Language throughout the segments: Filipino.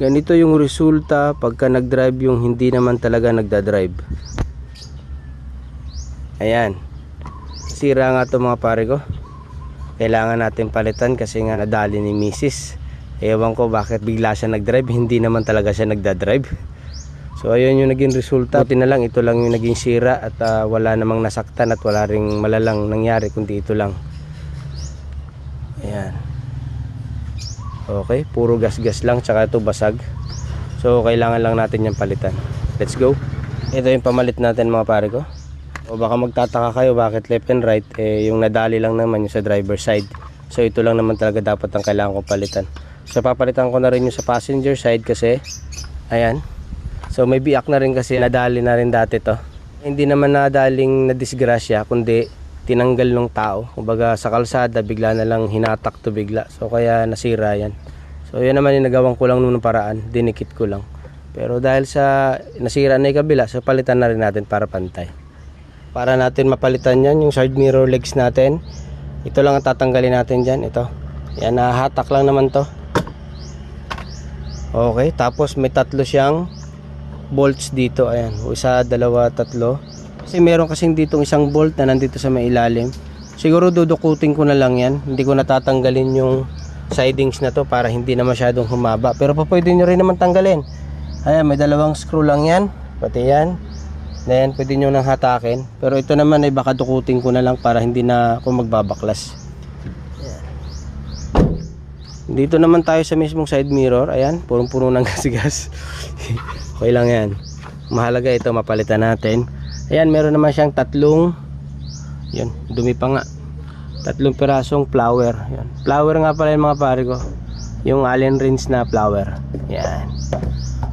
Ganito yung resulta pagka nag-drive yung hindi naman talaga nagda-drive. Ayan. Sira nga to mga pare ko. Kailangan natin palitan kasi nga nadali ni Mrs. Ewan ko bakit bigla siya nag-drive. Hindi naman talaga siya nagda-drive. So ayun yung naging resulta. Buti na lang ito lang yung naging sira at ah, wala namang nasaktan at wala ring malalang nangyari kundi ito lang. Ayan. Okay, puro gas-gas lang tsaka ito basag. So kailangan lang natin yung palitan. Let's go. Ito yung pamalit natin mga pare ko. O baka magtataka kayo bakit left and right eh yung nadali lang naman yung sa driver side. So ito lang naman talaga dapat ang kailangan kong palitan. So papalitan ko na rin yung sa passenger side kasi ayan. So may biak na rin kasi nadali na rin dati to. Hindi naman nadaling na disgrasya kundi tinanggal ng tao. Kumbaga sa kalsada bigla na lang hinatak to bigla. So kaya nasira yan. So yan naman yung nagawang ko lang nung paraan. Dinikit ko lang. Pero dahil sa nasira na yung kabila, so palitan na rin natin para pantay. Para natin mapalitan yan, yung side mirror legs natin. Ito lang ang tatanggalin natin dyan. Ito. Yan, nahatak lang naman to. Okay, tapos may tatlo siyang bolts dito. Ayan, isa, dalawa, tatlo. Kasi meron kasing ditong isang bolt na nandito sa may ilalim. Siguro dudukutin ko na lang yan. Hindi ko natatanggalin yung sidings na to para hindi na masyadong humaba. Pero pa pwede nyo rin naman tanggalin. Ayan, may dalawang screw lang yan. Pati yan. Then, pwede nyo nang hatakin. Pero ito naman ay baka dukutin ko na lang para hindi na ako magbabaklas. Ayan. Dito naman tayo sa mismong side mirror. Ayan, purong-puno ng gas-gas. okay lang yan. Mahalaga ito, mapalitan natin. Ayan, meron naman siyang tatlong yun, dumi pa nga. Tatlong pirasong flower. Yan. Flower nga pala yung mga pare ko. Yung allen rings na flower. Yan.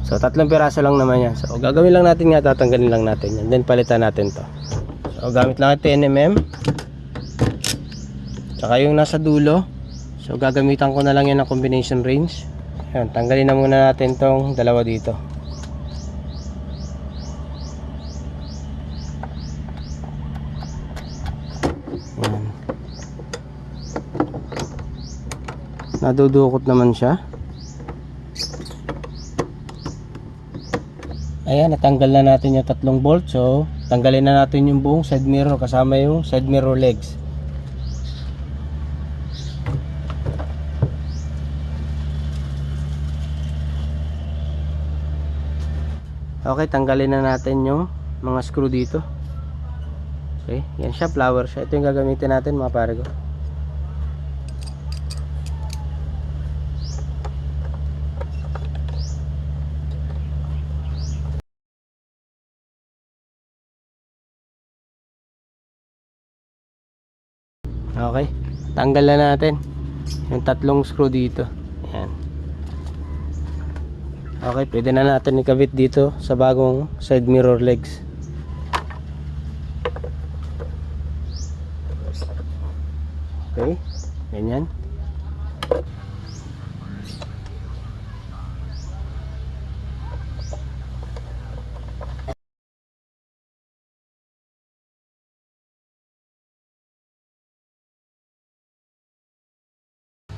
So, tatlong piraso lang naman yan. So, gagawin lang natin nga, tatanggalin lang natin yan. Then, palitan natin to. So, gamit lang ito NMM. Tsaka yung nasa dulo. So, gagamitan ko na lang yan ng combination range. Yan, tanggalin na muna natin tong dalawa dito. Nadudukot naman siya. Ayan, natanggal na natin yung tatlong bolt. So, tanggalin na natin yung buong side mirror kasama yung side mirror legs. Okay, tanggalin na natin yung mga screw dito. Okay, yan siya, flower siya. Ito yung gagamitin natin mga pare ko. Okay, tanggal na natin yung tatlong screw dito. Yan. Okay, pwede na natin ikabit dito sa bagong side mirror legs. Okay, ganyan.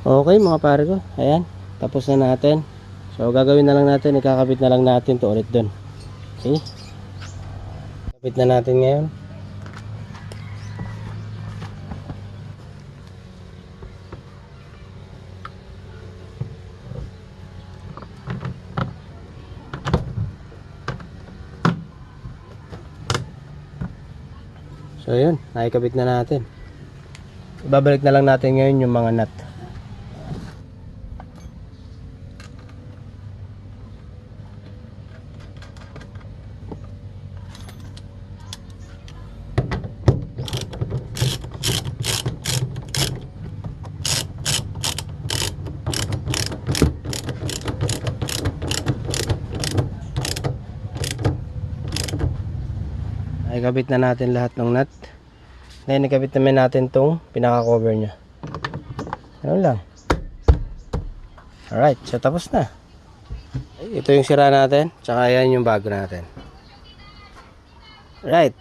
Okay mga pare ko, ayan, tapos na natin. So gagawin na lang natin, ikakabit na lang natin to ulit dun. Okay? Kapit na natin ngayon. So yun, nakikabit na natin. Ibabalik na lang natin ngayon yung mga nut. Ay kabit na natin lahat ng nut. Ngayon ikabit naman natin tong pinaka cover nya ano lang? Alright so tapos na. Ito yung sira natin tsaka yan yung bago natin. Right